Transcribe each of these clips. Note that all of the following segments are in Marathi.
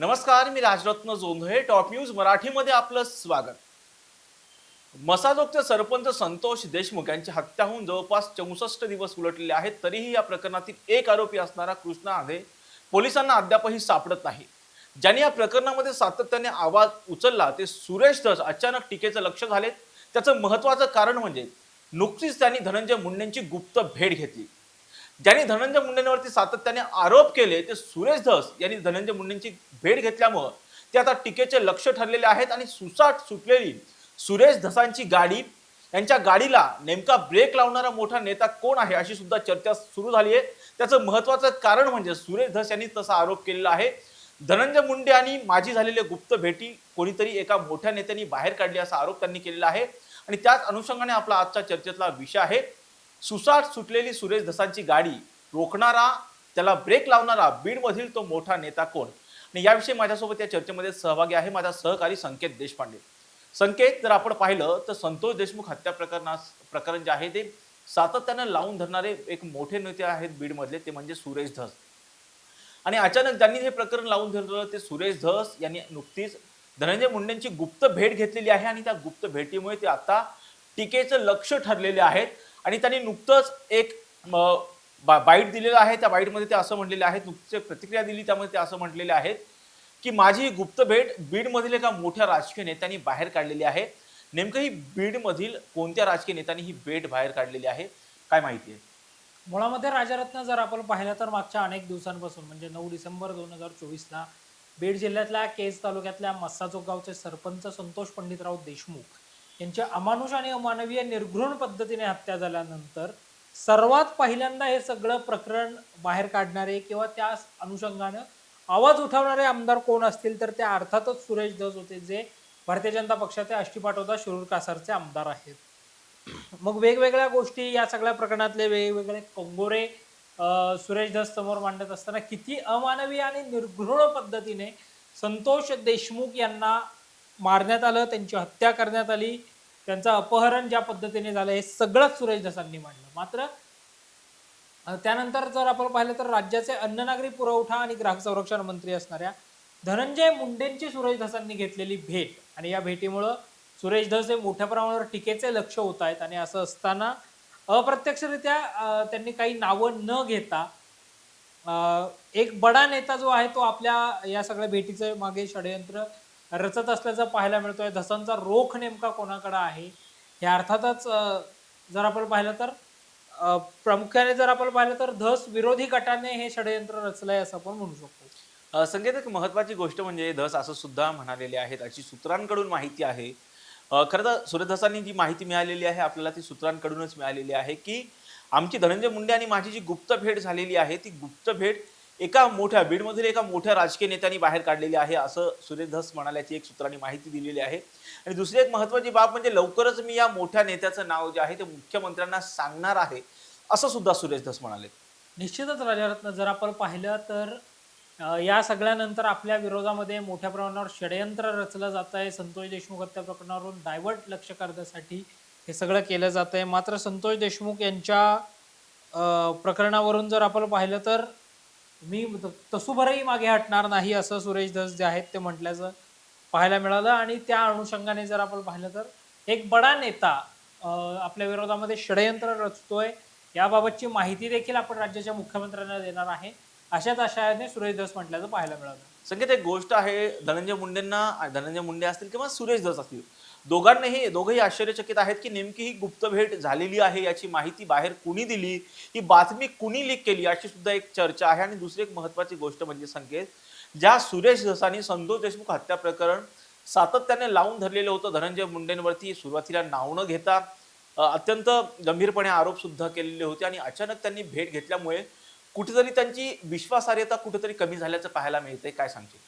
नमस्कार मी राजरत्न जोंधळे टॉप न्यूज मराठीमध्ये आपलं स्वागत. मसाजोगचे सरपंच संतोष देशमुख यांची हत्या होऊन जवळपास चौसष्ट दिवस उलटलेले आहेत तरीही या प्रकरणातील एक आरोपी असणारा कृष्णा आधे पोलिसांना अद्यापही सापडत नाही. ज्यांनी या प्रकरणामध्ये सातत्याने आवाज उचलला ते सुरेश धस अचानक टीकेचं लक्ष झाले त्याचं महत्वाचं कारण म्हणजे नुकतीच त्यांनी धनंजय मुंडेंची गुप्त भेट घेतली. ज्यांनी धनंजय मुंडेंवरती सातत्याने आरोप केले ते सुरेश धस यांनी धनंजय मुंडेंची भेट घेतल्यामुळं ते आता टीकेचे लक्ष ठरलेले आहेत आणि सुसाट सुटलेली सुरेश धसांची गाडी यांच्या गाडीला नेमका ब्रेक लावणारा मोठा नेता कोण आहे अशी सुद्धा चर्चा सुरू झाली आहे. त्याचं महत्वाचं कारण म्हणजे सुरेश धस यांनी तसा आरोप केलेला आहे. धनंजय मुंडे आणि माझी झालेले गुप्त भेटी कोणीतरी एका मोठ्या नेत्यांनी बाहेर काढली असा आरोप त्यांनी केलेला आहे. आणि त्याच अनुषंगाने आपला आजच्या चर्चेतला विषय आहे. सुसाट सुटलेली सुरेश धसांची गाडी रोखणारा त्याला ब्रेक लावणारा बीडमधील तो मोठा नेता कोण? आणि याविषयी माझ्यासोबत या चर्चेमध्ये सहभागी आहे माझा सहकारी संकेत देशपांडे. संकेत जर आपण पाहिलं तर संतोष देशमुख हत्या प्रकरणा प्रकरण जे आहे ते सातत्यानं लावून धरणारे एक मोठे नेते आहेत बीडमधले ते म्हणजे सुरेश धस. आणि अचानक ज्यांनी हे प्रकरण लावून धरलं ते सुरेश धस यांनी नुकतीच धनंजय मुंडेंची गुप्त भेट घेतलेली आहे आणि त्या गुप्त भेटीमुळे ते आता टीकेचं लक्ष ठरलेले आहेत. आणि त्यांनी नुकतंच एक बा- बाईट दिलेलं आहे. त्या बाईटमध्ये ते असं म्हणलेले आहेत नुकतीच प्रतिक्रिया दिली त्यामध्ये ते असं म्हटलेले आहेत की माझी गुप्त भेट बीडमधील एका मोठ्या राजकीय नेत्यांनी बाहेर काढलेली आहे. नेमकं ही बीडमधील कोणत्या राजकीय नेत्यांनी ही भेट बाहेर काढलेली आहे? काय माहिती आहे? मुळामध्ये राजारत्न जर आपण पाहिलं तर मागच्या अनेक दिवसांपासून म्हणजे नऊ डिसेंबर दोन हजार चोवीसला बीड जिल्ह्यातल्या केज तालुक्यातल्या मस्साचोक गावचे सरपंच संतोष पंडितराव देशमुख यांच्या अमानुष आणि अमानवीय निर्घृण पद्धतीने हत्या झाल्यानंतर सर्वात पहिल्यांदा हे सगळं प्रकरण बाहेर काढणारे किंवा त्या अनुषंगानं आवाज उठवणारे आमदार कोण असतील तर ते अर्थातच सुरेश धस होते जे भारतीय जनता पक्षाचे आष्टीपाटोदा शिरूर कासारचे आमदार आहेत. मग वेगवेगळ्या गोष्टी या सगळ्या प्रकरणातले वेगवेगळे कंगोरे सुरेश धस समोर मांडत असताना किती अमानवीय आणि निर्घृण पद्धतीने संतोष देशमुख यांना मारण्यात आलं त्यांची हत्या करण्यात आली त्यांचं अपहरण ज्या पद्धतीने झालं हे सगळंच सुरेश दसांनी मांडलं. मात्र त्यानंतर जर आपण पाहिलं तर राज्याचे अन्न नागरी पुरवठा आणि ग्राहक संरक्षण मंत्री असणाऱ्या धनंजय मुंडेंची सुरेश धसांनी घेतलेली भेट. आणि या भेटीमुळं सुरेश धस हे मोठ्या प्रमाणावर टीकेचे लक्ष होत आहेत आणि असं असताना अप्रत्यक्षरित्या त्यांनी काही नावं न घेता अं, एक बडा नेता जो आहे तो आपल्या या सगळ्या भेटीचे मागे षडयंत्र रचत असल्याचं पाहायला मिळतोय. धसांचा रोख नेमका कोणाकडे आहे? हे अर्थातच जर आपण पाहिलं तर प्रामुख्याने जर आपण पाहिलं तर धस विरोधी गटाने हे षडयंत्र रचलंय असं आपण म्हणू शकतो. अ, संकेत एक महत्वाची गोष्ट म्हणजे धस असं सुद्धा म्हणालेले आहेत. अशी सूत्रांकडून माहिती आहे. खरं तर सूर्यधसांनी जी माहिती मिळालेली आहे आपल्याला ती सूत्रांकडूनच मिळालेली आहे की आमची धनंजय मुंडे आणि माझी जी गुप्त भेट झालेली आहे ती गुप्त भेट एका मोठ्या बीडमधील एका मोठ्या राजकीय नेत्यांनी बाहेर काढलेली आहे असं सुरेश धस म्हणाल्याची एक सूत्रांनी माहिती दिलेली आहे. आणि दुसरी एक महत्वाची बाब म्हणजे लवकरच मी या मोठ्या नेत्याचं नाव जे आहे ते मुख्यमंत्र्यांना सांगणार आहे असं सुद्धा सुरेश धस म्हणाले. निश्चितच राजारत्न जर आपण पाहिलं तर या सगळ्यानंतर आपल्या विरोधामध्ये मोठ्या प्रमाणावर षडयंत्र रचलं जात आहे. संतोष देशमुख हत्या प्रकरणावरून डायव्हर्ट लक्ष करण्यासाठी हे सगळं केलं जात आहे. मात्र संतोष देशमुख यांच्या प्रकरणावरून जर आपण पाहिलं तर मी तसुभरही मागे हटणार नाही असं सुरेश धस जे आहेत ते म्हटल्याचं पाहायला मिळालं. आणि त्या अनुषंगाने जर आपण पाहिलं तर एक बडा नेता आपल्या विरोधामध्ये षडयंत्र रचतोय याबाबतची माहिती देखील आपण राज्याच्या मुख्यमंत्र्यांना देणार आहे. अशाच आशयाने सुरेश धस म्हटल्याचं पाहायला मिळालं. संकेत एक गोष्ट आहे धनंजय मुंडेंना धनंजय मुंडे असतील किंवा सुरेश धस असतील दोघांनाही दोघंही आश्चर्यचकित आहेत की नेमकी ही गुप्त भेट झालेली आहे याची माहिती बाहेर कुणी दिली ही बातमी कुणी लीक केली अशी सुद्धा एक चर्चा आहे. आणि दुसरी एक महत्वाची गोष्ट म्हणजे संकेत ज्या सुरेश धसानी संतोष देशमुख हत्या प्रकरण सातत्याने लावून धरलेलं होतं. धनंजय मुंडेंवरती सुरुवातीला नाव न घेता अत्यंत गंभीरपणे आरोप सुद्धा केलेले होते. आणि अचानक त्यांनी भेट घेतल्यामुळे कुठेतरी त्यांची विश्वासार्हता कुठेतरी कमी झाल्याचं पाहायला मिळतंय. काय सांगते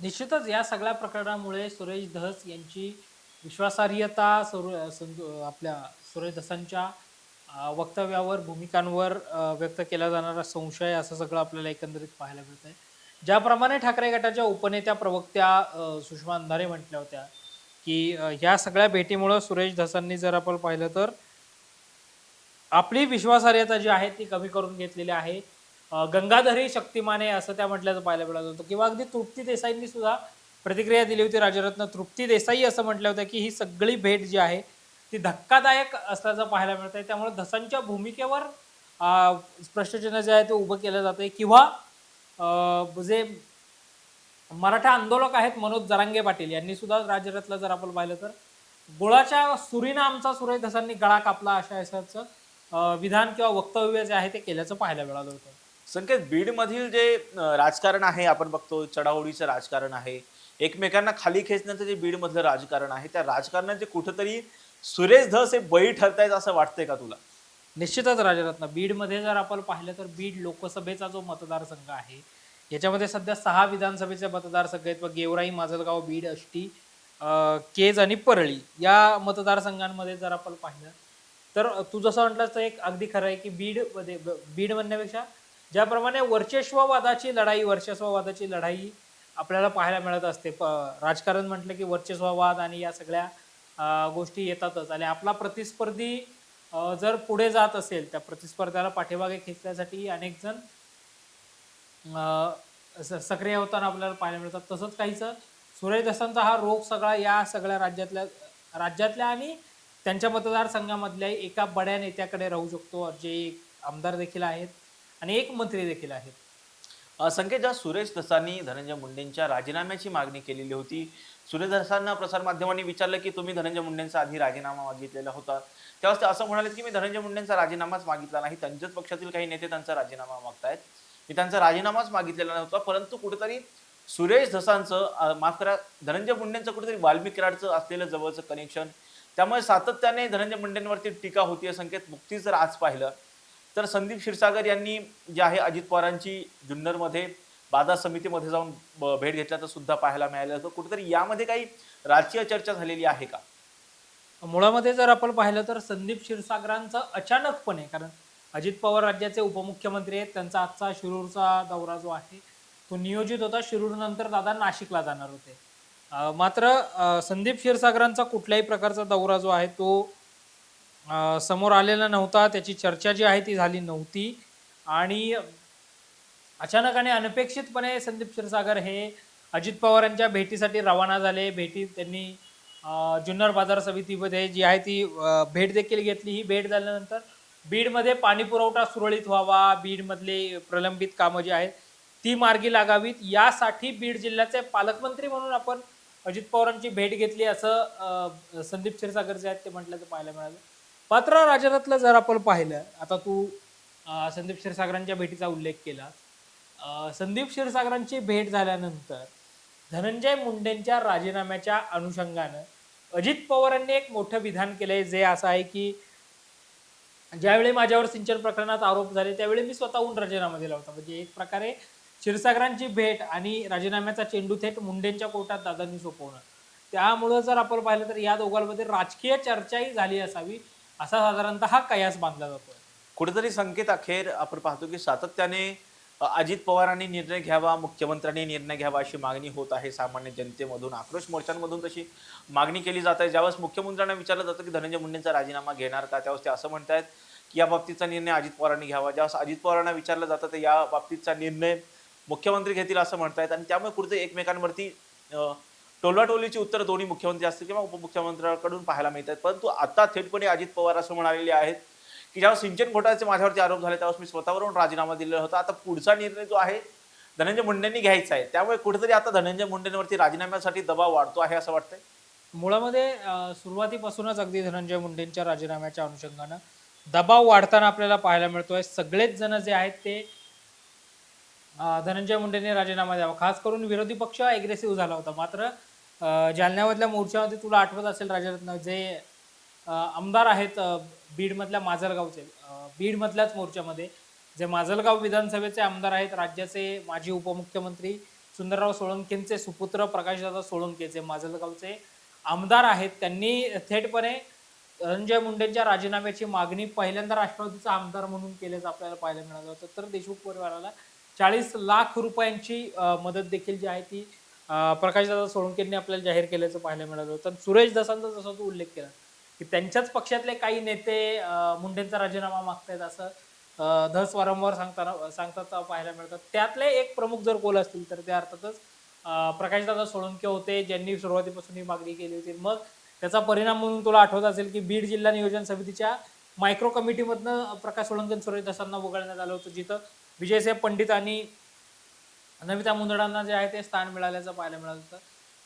निश्चितच या सगळ्या प्रकरणामुळे सुरेश धस यांची विश्वासार्हता सुर आपल्या सुरेशदासांच्या वक्तव्यावर भूमिकांवर व्यक्त केला जाणारा संशय असं सगळं आपल्याला एकंदरीत पाहायला मिळत आहे ज्याप्रमाणे ठाकरे गटाच्या उपनेत्या प्रवक्त्या सुषमा अंधारे म्हटल्या होत्या की ह्या सगळ्या भेटीमुळं सुरेश धसांनी जर आपण पाहिलं तर आपली विश्वासार्हता जी आहे ती कमी करून घेतलेली आहे. गंगाधरी शक्तिमाने असं त्या म्हटल्याचं पाहायला मिळत होतं किंवा अगदी तृप्ती देसाईंनी सुद्धा प्रतिक्रिया दिली होती राजरत्न तृप्ती देसाई असं म्हटलं होतं की ही सगळी भेट जी आहे ती धक्कादायक असल्याचं पाहायला मिळत आहे त्यामुळे धसांच्या भूमिकेवर अं, प्रश्नचिन्ह जे आहे ते उभं केलं जाते किंवा जे मराठा आंदोलक आहेत मनोज जरांगे पाटील यांनी सुद्धा राजरत्न जर आपण पाहिलं तर गुळाच्या सुरीनं आमचा सुरेश धसांनी गळा कापला अशा अशाचं विधान किंवा वक्तव्य जे आहे ते केल्याचं पाहायला मिळालं होतं. संकेत बीडमधील जे राजकारण आहे आपण बघतो चढाओढीचं राजकारण आहे. एकमेकांना खाली खेचण्याचं जे बीडमधलं राजकारण आहे त्या राजकारणाचे कुठंतरी सुरेश धस हे बळी ठरतायत असं वाटतंय का तुला? निश्चितच राजरत्न. बीडमध्ये जर आपण पाहिलं तर बीड लोकसभेचा जो मतदारसंघ आहे याच्यामध्ये सध्या सहा विधानसभेचे मतदारसंघ आहेत. व गेवराई माजलगाव बीड अष्टी केज आणि परळी या मतदारसंघांमध्ये जर आपण पाहिलं तर तू जसं म्हटलंस तर एक अगदी खरं आहे की बीडमध्ये बीड म्हणण्यापेक्षा ज्याप्रमाणे वर्चस्ववादाची लढाई वर्चस्ववादाची लढाई आपल्याला पाहायला मिळत असते. प राजकारण म्हटलं की वर्चस्ववाद आणि या सगळ्या गोष्टी येतातच. आणि आपला प्रतिस्पर्धी जर पुढे जात असेल त्या प्रतिस्पर्ध्याला पाठीमागे खेचण्यासाठी अनेक जण सक्रिय होताना आपल्याला पाहायला मिळतात. तसंच काहीचं सुरेश हा रोग सगळा या सगळ्या राज्यातल्या राज्यातल्या आणि त्यांच्या मतदारसंघामधल्या एका बड्या नेत्याकडे राहू शकतो. जे आमदार देखील आहेत. आणि एक मंत्री देखील आहेत. संकेत ज्या सुरेश दसांनी धनंजय मुंडेंच्या राजीनाम्याची मागणी केलेली होती. सुरेश दसांना प्रसारमाध्यमांनी विचारलं की तुम्ही धनंजय मुंडेंचा आधी राजीनामा मागितलेला होता. तेव्हा ते असं म्हणाले की मी धनंजय मुंडेंचा राजीनामाच मागितला नाही. त्यांच्याच पक्षातील काही नेते त्यांचा राजीनामा मागतायत. मी त्यांचा राजीनामाच मागितलेला नव्हता. परंतु कुठेतरी सुरेश धसांचं माफ करा धनंजय मुंडेंचं कुठेतरी वाल्मिक कराडचं असलेलं जवळचं कनेक्शन त्यामुळे सातत्याने धनंजय मुंडेंवरती टीका होती संकेत. नुकतीच जर आज पाहिलं. तर संदीप क्षीरसागर यांनी जे आहे अजित पवारांची जुन्नरमध्ये बाजार समितीमध्ये जाऊन ब- भेट घेतल्याचं सुद्धा पाहायला मिळालं होतं. कुठेतरी यामध्ये काही राजकीय चर्चा झालेली आहे का? मुळामध्ये जर आपण पाहिलं तर संदीप क्षीरसागरांचं अचानकपणे कारण अजित पवार राज्याचे उपमुख्यमंत्री आहेत त्यांचा आजचा शिरूरचा दौरा जो आहे तो नियोजित होता. शिरूरनंतर दादा नाशिकला जाणार होते. मात्र संदीप क्षीरसागरांचा कुठल्याही प्रकारचा दौरा जो आहे तो समोर आलेला नव्हता. त्याची चर्चा जी आहे ती झाली नव्हती. आणि अचानक आणि अनपेक्षितपणे संदीप क्षीरसागर हे अजित पवारांच्या भेटीसाठी रवाना झाले. भेटी त्यांनी जुन्नर बाजार समितीमध्ये जी आहे ती भेट देखील घेतली. ही भेट झाल्यानंतर बीडमध्ये पाणी पुरवठा सुरळीत व्हावा बीडमधले प्रलंबित कामं जी आहेत ती मार्गी लागावीत. यासाठी बीड जिल्ह्याचे पालकमंत्री म्हणून आपण अजित पवारांची भेट घेतली असं संदीप क्षीरसागर जे आहेत ते म्हटल्याचं पाहायला मिळालं. पात्र राजनातलं जर आपण पाहिलं आता तू अं, संदीप क्षीरसागरांच्या भेटीचा उल्लेख केला. अं, संदीप क्षीरसागरांची भेट झाल्यानंतर धनंजय मुंडेंच्या राजीनाम्याच्या अनुषंगानं अजित पवारांनी एक मोठं विधान केलंय जे असं आहे की ज्यावेळी माझ्यावर सिंचन प्रकरणात आरोप झाले त्यावेळी मी स्वतःहून राजीनामा दिला होता. म्हणजे एक प्रकारे क्षीरसागरांची भेट आणि राजीनाम्याचा चेंडू थेट मुंडेंच्या कोर्टात दादांनी सोपवणं. त्यामुळं जर आपण पाहिलं तर या दोघांमध्ये राजकीय चर्चाही झाली असावी. असा साधारणतः हा कयास बांधला जातो कुठेतरी संकेत अखेर आपण पाहतो की सातत्याने अजित पवारांनी निर्णय घ्यावा मुख्यमंत्र्यांनी निर्णय घ्यावा अशी मागणी होत आहे सामान्य जनतेमधून. आक्रोश मोर्चांमधून तशी मागणी केली जात आहे. ज्यावेळेस मुख्यमंत्र्यांना विचारलं जातं की धनंजय मुंडेंचा राजीनामा घेणार का त्यावेळेस ते असं म्हणतायत की या बाबतीचा निर्णय अजित पवारांनी घ्यावा. ज्यावेळेस अजित पवारांना विचारलं जातं तर या बाबतीचा निर्णय मुख्यमंत्री घेतील असं म्हणतायत. आणि त्यामुळे कुठेतरी एकमेकांवरती टोलवाटोलीची उत्तर दोन्ही मुख्यमंत्री असतील किंवा उपमुख्यमंत्र्यांकडून पाहायला मिळतात. परंतु आता थेटपणे अजित पवार असं म्हणालेले आहेत की ज्यावेळेस सिंचन घोटाळ्याचे माझ्यावरती आरोप झाले त्यावेळेस मी स्वतःवरून राजीनामा दिलेला होता. आता पुढचा निर्णय जो आहे धनंजय मुंडेंनी घ्यायचा आहे. त्यामुळे कुठेतरी आता धनंजय मुंडेंवरती राजीनाम्यासाठी दबाव वाढतो आहे असं वाटतंय? मुळामध्ये सुरुवातीपासूनच अगदी धनंजय मुंडेंच्या राजीनाम्याच्या अनुषंगानं दबाव वाढताना आपल्याला पाहायला मिळतोय. सगळेच जण जे आहेत ते धनंजय मुंडेंनी राजीनामा द्यावा. खास करून विरोधी पक्ष अग्रेसिव्ह झाला होता. मात्र जालन्यामधल्या मोर्चामध्ये तुला आठवत असेल राजरत्न जे आमदार आहेत बीडमधल्या माजलगावचे बीडमधल्याच मोर्चामध्ये जे माजलगाव विधानसभेचे आमदार आहेत राज्याचे माजी उपमुख्यमंत्री सुंदरराव सोळंकेंचे सुपुत्र प्रकाशदादा सोळंके जे माजलगावचे आमदार आहेत त्यांनी थेटपणे धनंजय मुंडेंच्या राजीनाम्याची मागणी पहिल्यांदा राष्ट्रवादीचा आमदार म्हणून केल्याचं आपल्याला पाहायला मिळालं होतं. तर देशमुख परिवाराला चाळीस लाख रुपयांची मदत देखील जी आहे ती प्रकाशदादा सोळंकेंनी आपल्याला जाहीर केल्याचं पाहायला मिळालं. तर सुरेश दसांचा जसा तू उल्लेख केला. की त्यांच्याच पक्षातले काही नेते मुंडेंचा राजीनामा मागतायत असं धस वारंवार सांगताना सांगतात पाहायला मिळतात. त्यातले एक प्रमुख जर कोल असतील तर त्या अर्थातच प्रकाशदादा सोळंके होते ज्यांनी सुरुवातीपासून ही मागणी केली होती. मग त्याचा परिणाम म्हणून तुला आठवत असेल की बीड जिल्हा नियोजन समितीच्या मायक्रो कमिटीमधनं प्रकाश सोळंके सुरेश दसांना वगळण्यात आलं होतं जिथं विजयसाहेब पंडित आणि नमिता मुंदडांना जे आहे ते स्थान मिळाल्याचं पाहायला मिळालं होतं.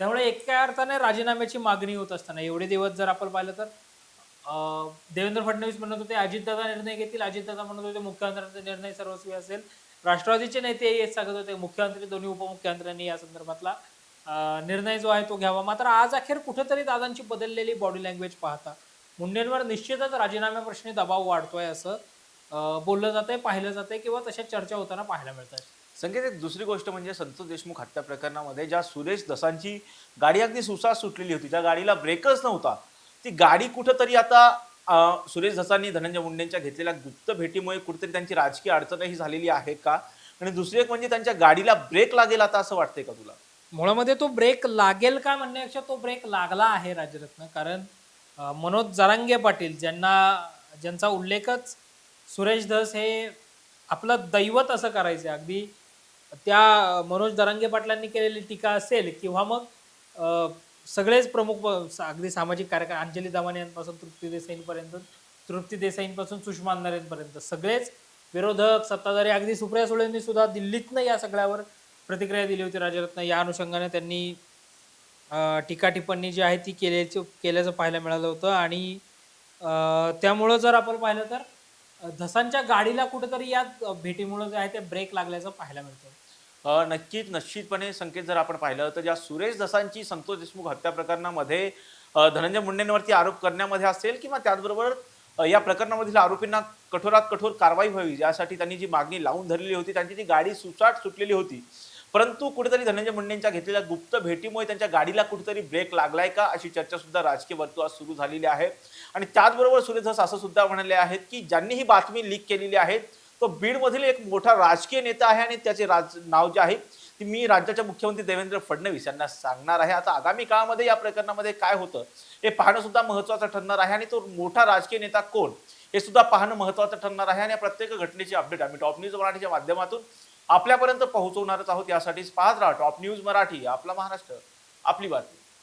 त्यामुळे एका अर्थाने राजीनाम्याची मागणी होत असताना एवढे दिवस जर आपण पाहिलं तर देवेंद्र फडणवीस म्हणत होते अजितदादा निर्णय घेतील अजितदादा म्हणत होते मुख्यमंत्र्यांचा निर्णय सर्वस्वी असेल. राष्ट्रवादीचे नेते हे सांगत होते मुख्यमंत्री दोन्ही उपमुख्यमंत्र्यांनी या संदर्भातला निर्णय जो आहे तो घ्यावा. मात्र आज अखेर कुठेतरी दादांची बदललेली बॉडी लँग्वेज पाहता मुंडेंवर निश्चितच राजीनाम्या प्रश्नी दबाव वाढतोय असं बोललं जातंय पाहिलं जातंय किंवा तशा चर्चा होताना पाहायला मिळतात संकेत एक दुसरी गोष्ट म्हणजे संतोष देशमुख हत्या प्रकरणामध्ये ज्या सुरेश दसांची गाडी अगदी सुसाट सुटलेली होती त्या गाडीला ब्रेकच नव्हता ती गाडी कुठंतरी आता सुरेश दसांनी धनंजय मुंडेंच्या घेतलेल्या गुप्त भेटीमुळे कुठेतरी त्यांची राजकीय अडचणही झालेली आहे का? आणि दुसरी एक म्हणजे त्यांच्या गाडीला ब्रेक लागेल आता असं वाटतंय का तुला? मुळामध्ये तो ब्रेक लागेल का म्हणण्यापेक्षा तो ब्रेक लागला आहे राजरत्न कारण मनोज जरांगे पाटील ज्यांना ज्यांचा उल्लेखच सुरेश धस हे आपलं दैवत असं करायचं. अगदी त्या मनोज दरांगे पाटलांनी केलेली टीका असेल किंवा मग सगळेच प्रमुख अगदी सामाजिक कार्यक्रम अंजली दामाने यांपासून तृप्ती देसाईंपर्यंत तृप्ती देसाईंपासून सुषमा अंधारेंपर्यंत सगळेच विरोधक सत्ताधारी अगदी सुप्रिया सुळेंनी सुद्धा दिल्लीतनं या सगळ्यावर प्रतिक्रिया दिली होती राजरत्न. या अनुषंगाने त्यांनी टीका टिप्पणी जी आहे ती केल्याची केल्याचं पाहायला मिळालं होतं आणि त्यामुळं जर आपण पाहिलं तर धसांच्या गाडीला कुठेतरी या भेटीमुळं जे आहे ते ब्रेक लागल्याचं पाहायला मिळतं. नक्कीच निश्चितपणे संकेत जर आपण पाहिलं तर ज्या सुरेश दसांची संतोष देशमुख हत्या प्रकरणामध्ये धनंजय मुंडेंवरती आरोप करण्यामध्ये असेल किंवा त्याचबरोबर या प्रकरणामधील आरोपींना कठोरात कठोर कारवाई व्हावी यासाठी त्यांनी जी मागणी लावून धरलेली होती त्यांची ती गाडी सुसाट सुटलेली होती. परंतु कुठेतरी धनंजय मुंडेंच्या घेतलेल्या गुप्त भेटीमुळे त्यांच्या गाडीला कुठेतरी ब्रेक लागलाय का अशी चर्चा सुद्धा राजकीय वर्तुळात सुरू झालेली आहे. आणि त्याचबरोबर सुरेश धस असं सुद्धा म्हणाले आहेत की ज्यांनी ही बातमी लीक केलेली आहे तो बीडमधील एक मोठा राजकीय नेता आहे आणि त्याचे राज नाव जे आहे ती मी राज्याच्या मुख्यमंत्री देवेंद्र फडणवीस यांना सांगणार आहे. आता आगामी काळामध्ये या प्रकरणामध्ये काय होतं हे पाहणं सुद्धा महत्त्वाचं ठरणार आहे आणि तो मोठा राजकीय नेता कोण हे सुद्धा पाहणं महत्त्वाचं ठरणार आहे आणि या प्रत्येक घटनेची अपडेट आम्ही टॉप न्यूज मराठीच्या माध्यमातून आपल्यापर्यंत पोहोचवणारच आहोत. यासाठीच पाहत राहा टॉप न्यूज मराठी आपला महाराष्ट्र आपली बातमी.